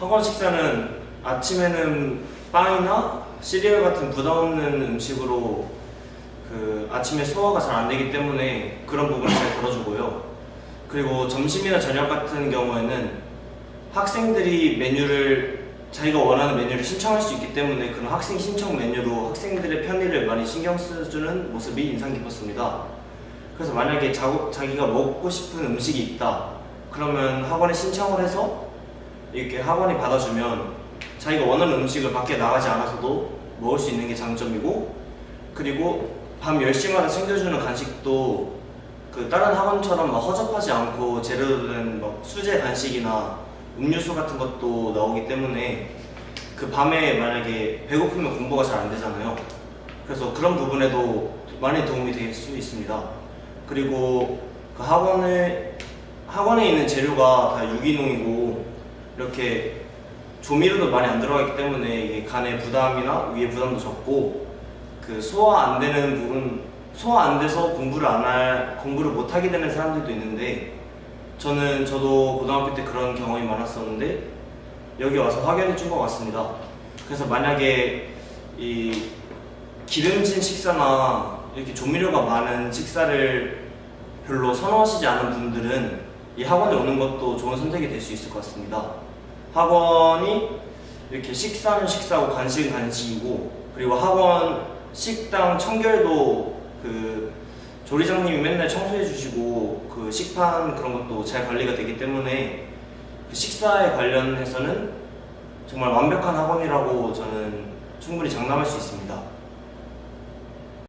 학원 식사는 아침에는 빵이나 시리얼 같은 부담 없는 음식으로 그 아침에 소화가 잘 안 되기 때문에 그런 부분을 잘 덜어주고요. 그리고 점심이나 저녁 같은 경우에는 학생들이 메뉴를 자기가 원하는 메뉴를 신청할 수 있기 때문에 그런 학생 신청 메뉴로 학생들의 편의를 많이 신경 써주는 모습이 인상 깊었습니다. 그래서 만약에 자, 자기가 먹고 싶은 음식이 있다. 그러면 학원에 신청을 해서 이렇게 학원이 받아주면 자기가 원하는 음식을 밖에 나가지 않아서도 먹을 수 있는 게 장점이고 그리고 밤 10시마다 챙겨주는 간식도 그 다른 학원처럼 막 허접하지 않고 재료는 막 수제 간식이나 음료수 같은 것도 나오기 때문에 그 밤에 만약에 배고프면 공부가 잘 안 되잖아요. 그래서 그런 부분에도 많이 도움이 될 수 있습니다. 그리고 그 학원에 학원에 있는 재료가 다 유기농이고 이렇게 조미료도 많이 안 들어가기 때문에 이게 간에 부담이나 위에 부담도 적고 그 소화 안 되는 부분 소화 안 돼서 공부를 안 할 공부를 못 하게 되는 사람들도 있는데 저는 저도 고등학교 때 그런 경험이 많았었는데 여기 와서 확연해 준것 같습니다. 그래서 만약에 이 기름진 식사나 이렇게 조미료가 많은 식사를 별로 선호하시지 않은 분들은 이 학원에 오는 것도 좋은 선택이 될 수 있을 것 같습니다. 학원이 이렇게 식사는 식사고 간식은 간식이고 그리고 학원 식당 청결도 그 조리장님이 맨날 청소해 주시고 그 식판 그런 것도 잘 관리가 되기 때문에 그 식사에 관련해서는 정말 완벽한 학원이라고 저는 충분히 장담할 수 있습니다.